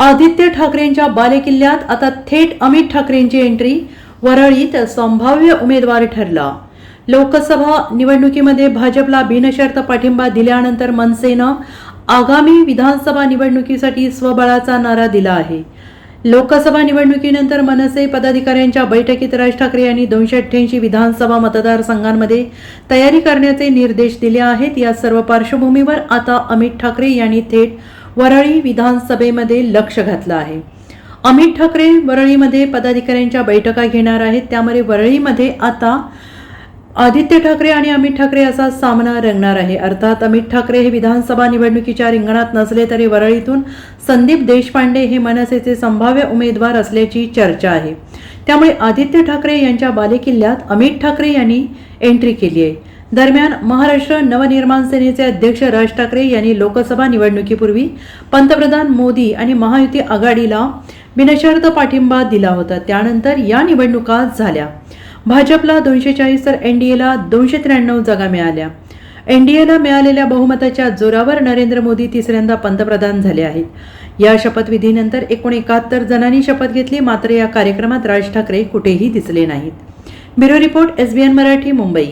आदित्य ठाकरेंच्या बालेकिल्ल्यात आता थेट अमित ठाकरेंची एंट्री वरळीत संभाव्य उमेदवार ठरला. लोकसभा निवडणुकीमध्ये भाजपला बिनशर्त पाठिंबा दिल्यानंतर मनसेनं आगामी विधानसभा निवडणुकीसाठी स्वबळाचा नारा दिला आहे. लोकसभा निवडणुकीनंतर मनसे पदाधिकाऱ्यांच्या बैठकीत राज ठाकरे यांनी दोनशे अठ्ठ्याऐंशी विधानसभा मतदारसंघांमध्ये तयारी करण्याचे निर्देश दिले आहेत. या सर्व पार्श्वभूमीवर आता अमित ठाकरे यांनी थेट वरळी विधानसभेमध्ये लक्ष घातलं आहे. अमित ठाकरे वरळीमध्ये पदाधिकाऱ्यांच्या बैठका घेणार आहेत. त्यामुळे वरळीमध्ये आता आदित्य ठाकरे आणि अमित ठाकरे असा सामना रंगणार आहे. अर्थात अमित ठाकरे हे विधानसभा निवडणुकीच्या रिंगणात नसले तरी वरळीतून संदीप देशपांडे हे मनसेचे संभाव्य उमेदवार असल्याची चर्चा आहे. त्यामुळे आदित्य ठाकरे यांच्या बालेकिल्ल्यात अमित ठाकरे यांनी एंट्री केली आहे. दरम्यान महाराष्ट्र नवनिर्माण सेनेचे अध्यक्ष राज ठाकरे यांनी लोकसभा निवडणुकीपूर्वी पंतप्रधान मोदी आणि महायुती आघाडीला बिनशर्त पाठिंबा दिला होता. त्यानंतर या निवडणुका झाल्या. भाजपला दोनशे चाळीस तर एनडीएला दोनशे त्र्याण्णव जागा मिळाल्या. एनडीएला मिळालेल्या बहुमताच्या जोरावर नरेंद्र मोदी तिसऱ्यांदा पंतप्रधान झाले आहेत. या शपथविधीनंतर एकूण एकाहत्तर जणांनी शपथ घेतली मात्र या कार्यक्रमात राज ठाकरे कुठेही दिसले नाहीत. Bureau report SBN Marathi Mumbai.